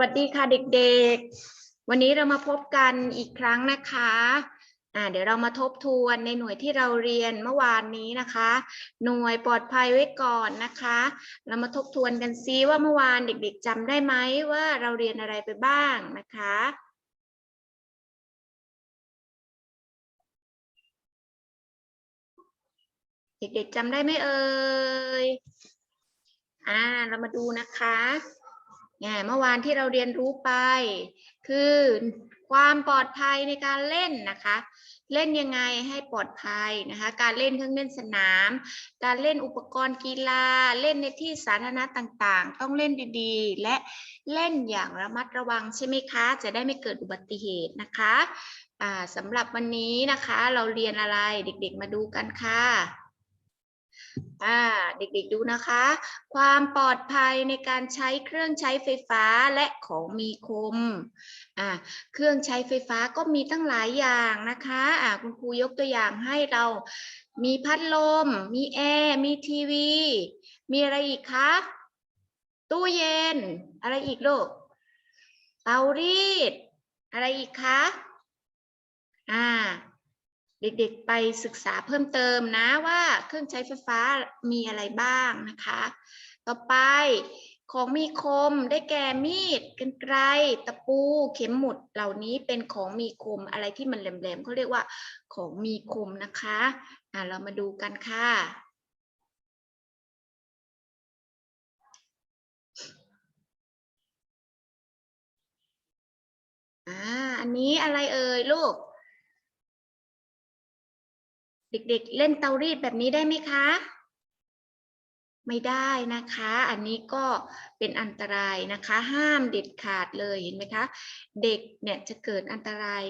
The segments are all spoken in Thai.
วัสดีค่ะเด็กๆ วันนี้เรามาพบกันอีกครั้งนะคะอ่าเดี๋ยวเรามาทบทวนในหน่วยที่เราเรียนเมื่อวานนี้นะคะ หน่วยปลอดภัยไว้ก่อนนะคะ เรามาทบทวนกันซิว่าเมื่อวานเด็ก ๆจำได้ไหมว่าเราเรียนอะไรไปบ้างนะคะ เด็กๆจำได้ไหมเอ่ยอ่าเรามาดูนะคะ เนี่ยเมื่อวานที่เราเรียนรู้ไป คือความปลอดภัยในการเล่นนะคะ เล่นยังไงให้ปลอดภัยนะคะ การเล่นเครื่องเล่นสนาม การเล่นอุปกรณ์กีฬา เล่นในที่สาธารณะต่างๆ ต้องเล่นดีๆ และเล่นอย่างระมัดระวังใช่ไหมคะ จะได้ไม่เกิดอุบัติเหตุนะคะอ่าสำหรับวันนี้นะคะเราเรียนอะไรเด็กๆมาดูกันค่ะ อ่าเด็กๆดูนะคะ ความปลอดภัยในการใช้เครื่องใช้ไฟฟ้าและของมีคมอ่าเครื่องใช้ไฟฟ้าก็มีตั้งหลายอย่างนะคะอ่าคุณครูยกตัวอย่างให้เรามีพัดลม มีแอร์มีทีวี มีอะไรอีกคะตู้เย็น อะไรอีกลูกเตารีด อะไรอีกคะอ่า เด็กๆไปศึกษาเพิ่มเติมนะว่าเครื่องใช้ไฟฟ้ามีอะไรบ้างนะคะ ต่อไปของมีคมได้แก่มีดกรรไกรตะปู เข็มหมุดเหล่านี้เป็นของมีคมอะไรที่มันแหลมๆเขาเรียกว่าของมีคมนะคะอ่าเรามาดูกันค่ะอ่าอันนี้อะไรเอ่ยลูก เด็กๆ เล่นเตารีดแบบนี้ได้ไหมคะ ไม่ได้นะคะ อันนี้ก็เป็นอันตรายนะคะ ห้ามเด็ดขาดเลยเห็นไหมคะ เด็กเนี่ยจะเกิดอันตราย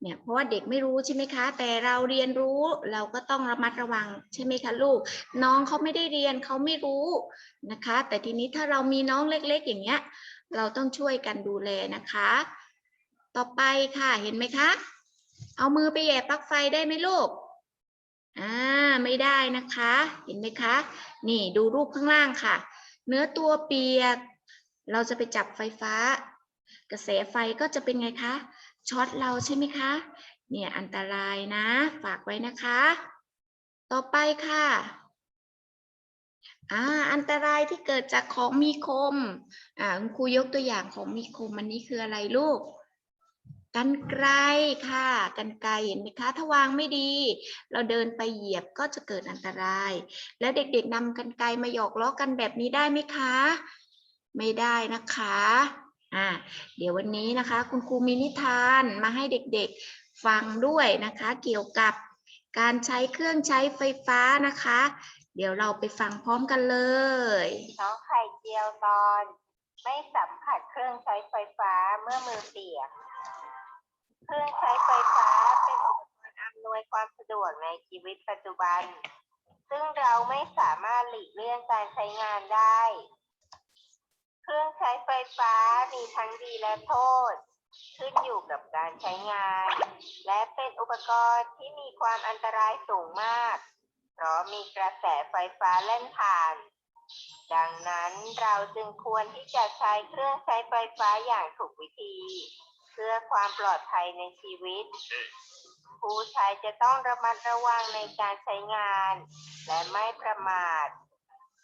เนี่ยเพราะว่าเด็กไม่รู้ใช่ไหมคะ แต่เราเรียนรู้เราก็ต้องระมัดระวังใช่ไหมคะลูก น้องเขาไม่ได้เรียนเขาไม่รู้นะคะ แต่ทีนี้ถ้าเรามีน้องเล็ก ๆ อย่างเงี้ย เราต้องช่วยกันดูแลนะคะ ต่อไปค่ะเห็นไหมคะ เอามือไปแหย่ปลั๊กไฟได้ไหมลูก อ่าไม่ได้นะคะ เห็นไหมคะ นี่ดูรูปข้างล่างค่ะ เนื้อตัวเปียก เราจะไปจับไฟฟ้า กระแสไฟก็จะเป็นไงคะช็อตเราใช่ไหมคะ เนี่ยอันตรายนะ ฝากไว้นะคะ ต่อไปค่ะอ่าอันตรายที่เกิดจากของมีคมอ่าคุณครูยกตัวอย่างของมีคมอันนี้คืออะไรลูก กันไกลค่ะ กันไกลเห็นไหมคะ ถ้าวางไม่ดี เราเดินไปเหยียบก็จะเกิดอันตราย แล้วเด็กๆนำกันไกลมาหยอกล้อกันแบบนี้ได้ไหมคะ ไม่ได้นะคะอ่าเดี๋ยววันนี้นะคะ คุณครูมีนิทานมาให้เด็กๆฟังด้วยนะคะ เกี่ยวกับการใช้เครื่องใช้ไฟฟ้านะคะ เดี๋ยวเราไปฟังพร้อมกันเลยน้องไข่เจียวตอน ไม่สัมผัสเครื่องใช้ไฟฟ้าเมื่อมือเปียก เครื่องใช้ไฟฟ้าเป็นอุปกรณ์อำนวยความสะดวกในชีวิตปัจจุบัน ซึ่งเราไม่สามารถหลีกเลี่ยงการใช้งานได้ เครื่องใช้ไฟฟ้ามีทั้งดีและโทษ ขึ้นอยู่กับการใช้งาน และเป็นอุปกรณ์ที่มีความอันตรายสูงมาก เพราะมีกระแสไฟฟ้าเล่นผ่าน ดังนั้นเราจึงควรที่จะใช้เครื่องใช้ไฟฟ้าอย่างถูกวิธี พื่อความปลอดภัยในชีวิต ผู้ใช้จะต้องระมัดระวังในการใช้งาน และไม่ประมาท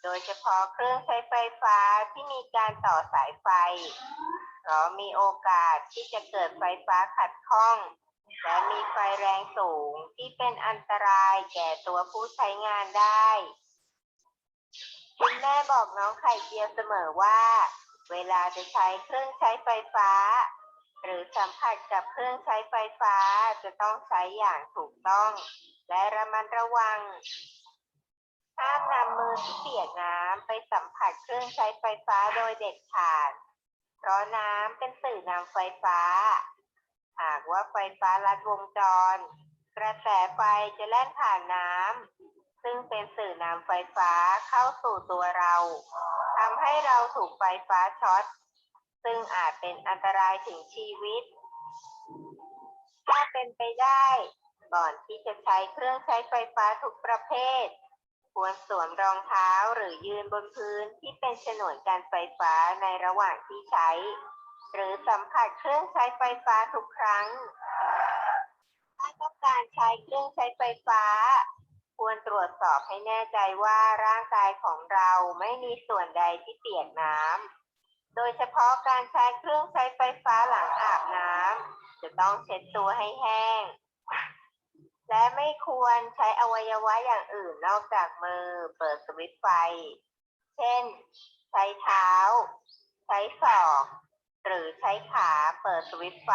โดยเฉพาะเครื่องใช้ไฟฟ้าที่มีการต่อสายไฟ เพราะมีโอกาสที่จะเกิดไฟฟ้าขัดข้อง และมีไฟแรงสูงที่เป็นอันตรายแก่ตัวผู้ใช้งานได้คุณแม่บอกน้องไข่เจียวเสมอว่า เวลาจะใช้เครื่องใช้ไฟฟ้า หรือสัมผัสกับเครื่องใช้ไฟฟ้าจะต้องใช้อย่างถูกต้อง และระมัดระวัง ห้ามนำมือที่เปียกน้ำไปสัมผัสเครื่องใช้ไฟฟ้าโดยเด็ดขาด เพราะน้ำเป็นสื่อนำไฟฟ้า หากว่าไฟฟ้าลัดวงจร กระแสไฟจะแล่นผ่านน้ำซึ่งเป็นสื่อนำไฟฟ้าเข้าสู่ตัวเราทำให้เราถูกไฟฟ้าช็อต ซึ่งอาจเป็นอันตรายถึงชีวิต ถ้าเป็นไปได้ ก่อนที่จะใช้เครื่องใช้ไฟฟ้าทุกประเภท ควรสวมรองเท้าหรือยืนบนพื้นที่เป็นฉนวนกันไฟฟ้าในระหว่างที่ใช้ หรือสัมผัสเครื่องใช้ไฟฟ้าทุกครั้ง ถ้าต้องการใช้เครื่องใช้ไฟฟ้าควรตรวจสอบให้แน่ใจว่าร่างกายของเราไม่มีส่วนใดที่เปียกน้ำ โดยเฉพาะการใช้เครื่องใช้ไฟฟ้าหลังอาบน้ำจะต้องเช็ดตัวให้แห้ง และไม่ควรใช้อวัยวะอย่างอื่นนอกจากมือเปิดสวิตช์ไฟ เช่น ใช้เท้า ใช้ศอก หรือใช้ขาเปิดสวิตช์ไฟ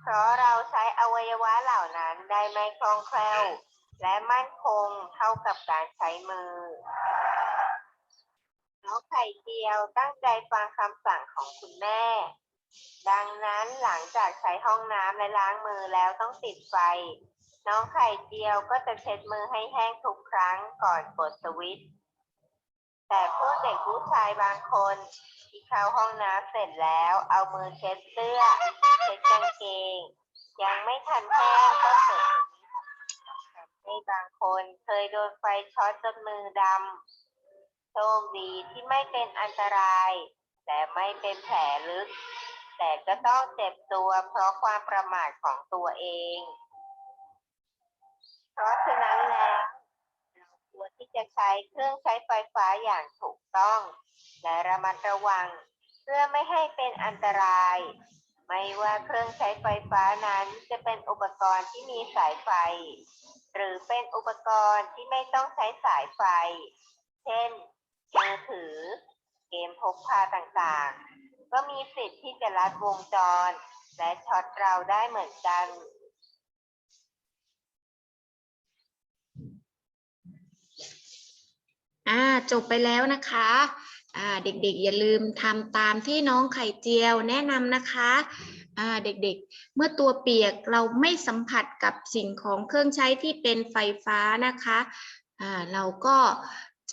เพราะเราใช้อวัยวะเหล่านั้นได้ไม่คล่องแคล่ว และมั่นคงเท่ากับการใช้มือ ข่เจียวตั้งใจฟังคำสั่งของคุณแม่ ดังนั้นหลังจากใช้ห้องน้ำและล้างมือแล้วต้องติดไฟ น้องไข่เจียวก็จะเช็ดมือให้แห้งทุกครั้งก่อนกดสวิตช์ แต่พวกเด็กผู้ชายบางคนที่เข้าห้องน้ำเสร็จแล้ว เอามือเช็ดเสื้อ เช็ดกางเกง ยังไม่ทันแห้งก็เสร็จในบางคนเคยโดนไฟช็อตจนมือดำ โชคดีที่ไม่เป็นอันตราย แต่ไม่เป็นแผลลึก แต่ก็ต้องเจ็บตัวเพราะความประมาทของตัวเอง เพราะฉะนั้นแล้วเราควรที่จะใช้เครื่องใช้ไฟฟ้าอย่างถูกต้อง และระมัดระวัง เพื่อไม่ให้เป็นอันตราย ไม่ว่าเครื่องใช้ไฟฟ้านั้นจะเป็นอุปกรณ์ที่มีสายไฟ หรือเป็นอุปกรณ์ที่ไม่ต้องใช้สายไฟ เช่น มือถือ เกมพกพาต่างๆ ก็มีสิทธิ์ที่จะลัดวงจร และช็อตเราได้เหมือนกัน อ่าจบไปแล้วนะคะอ่าเด็กๆ อย่าลืมทำตามที่น้องไข่เจียวแนะนำนะคะอ่าเด็กๆ เมื่อตัวเปียกเราไม่สัมผัสกับสิ่งของเครื่องใช้ที่เป็นไฟฟ้านะคะอ่าเราก็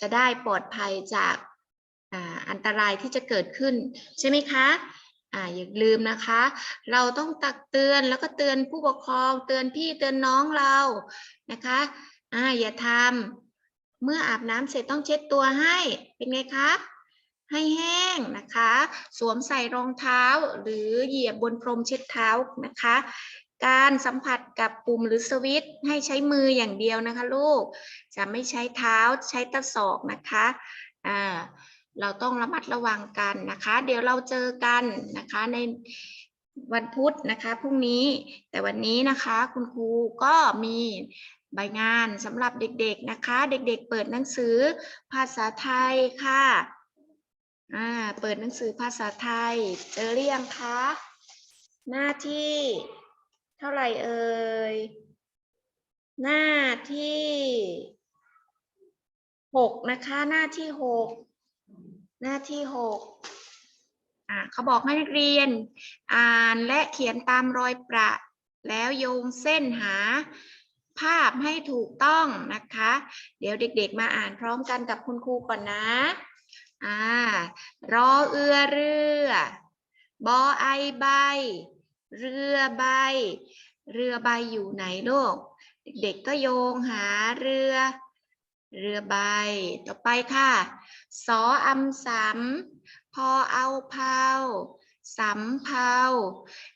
จะได้ปลอดภัยจากอันตรายที่จะเกิดขึ้น ใช่ไหมคะอ่าอย่าลืมนะคะ เราต้องตักเตือนแล้วก็เตือนผู้ปกครองเตือนพี่เตือนน้องเรานะคะอ่าอย่าทำเมื่ออาบน้ำเสร็จต้องเช็ดตัวให้เป็นไงคะให้แห้งนะคะ สวมใส่รองเท้าหรือเหยียบบนพรมเช็ดเท้านะคะ การสัมผัสกับปุ่มหรือสวิตช์ให้ใช้มืออย่างเดียวนะคะลูก จะไม่ใช้เท้าใช้ตะศอกนะคะอ่าเราต้องระมัดระวังกันนะคะ เดี๋ยวเราเจอกันนะคะในวันพุธนะคะพรุ่งนี้แต่วันนี้นะคะคุณครูก็มีใบงานสำหรับเด็กๆนะคะ เด็กๆ เปิดหนังสือภาษาไทยค่ะอ่าเปิดหนังสือภาษาไทย เจอหรือยังคะหน้าที่ เท่าไหร่เอ่ย หน้าที่หกนะคะ หน้าที่หกหน้าที่หกอ่าเขาบอกให้นักเรียน อ่านและเขียนตามรอยประ แล้วโยงเส้นหาภาพให้ถูกต้องนะคะ เดี๋ยวเด็กๆมาอ่านพร้อมกันกับคุณครูก่อนนะ อ่ารอเอือเรือ บอไอใบ เรือใบ เรือใบอยู่ไหนลูก เด็กๆก็โยงหาเรือ เรือใบ ต่อไปค่ะ สออำสำพอเอาเผาสำเภา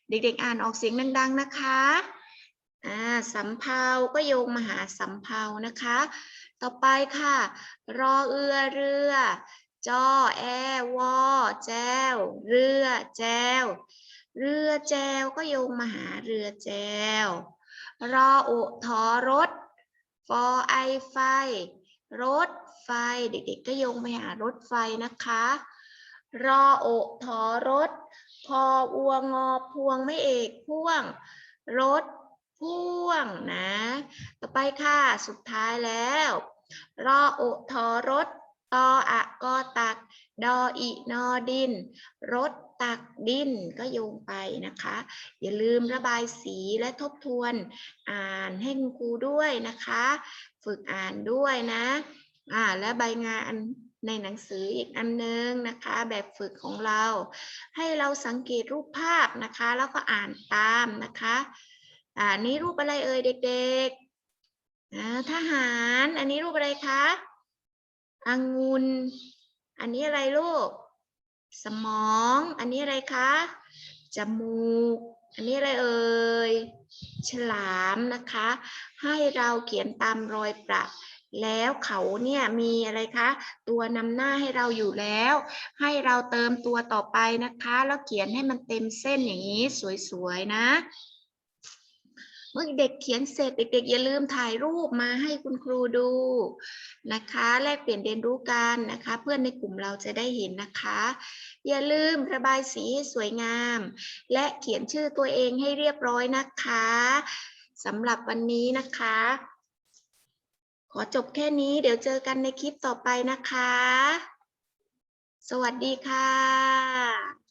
เด็กๆอ่านออกเสียงดังๆนะคะอ่าสำเภาก็โยงมาหาสำเภานะคะ ต่อไปค่ะ รอเอือเรือจอแอวอแจวเรือแจว เรือแจวก็โยงมาหาเรือแจว รออุทอรถฟอไอไฟ รถไฟ เด็กๆก็โยงไปหารถไฟนะคะ รอโอทอรถ พออัวงอพวงไม่เอกพ่วง รถพ่วงนะ ต่อไปค่ะ สุดท้ายแล้ว รอโอทอรถตออะ ดออินอดิน รถตักดินก็โยงไปนะคะ อย่าลืมระบายสีและทบทวนอ่านให้คุณครูด้วยนะคะ ฝึกอ่านด้วยนะอ่าและใบงานในหนังสืออีกอันนึงนะคะ แบบฝึกของเรา ให้เราสังเกตรูปภาพนะคะ แล้วก็อ่านตามนะคะอ่านี่รูปอะไรเอ่ยเด็กๆทหาร อันนี้รูปอะไรคะองุ่น อันนี้อะไรลูก สมอง อันนี้อะไรคะ จมูก อันนี้อะไรเอ่ย ฉลามนะคะ ให้เราเขียนตามรอยประแล้วเขาเนี่ยมีอะไรคะ ตัวนำหน้าให้เราอยู่แล้ว ให้เราเติมตัวต่อไปนะคะ แล้วเขียนให้มันเต็มเส้นอย่างนี้สวยๆนะ เมื่อเด็กเขียนเสร็จเด็กๆอย่าลืมถ่ายรูปมาให้คุณครูดูนะคะ แลกเปลี่ยนเรียนรู้กันนะคะ เพื่อนในกลุ่มเราจะได้เห็นนะคะ อย่าลืมระบายสีให้สวยงาม และเขียนชื่อตัวเองให้เรียบร้อยนะคะสำหรับวันนี้นะคะ ขอจบแค่นี้เดี๋ยวเจอกันในคลิปต่อไปนะคะ สวัสดีค่ะ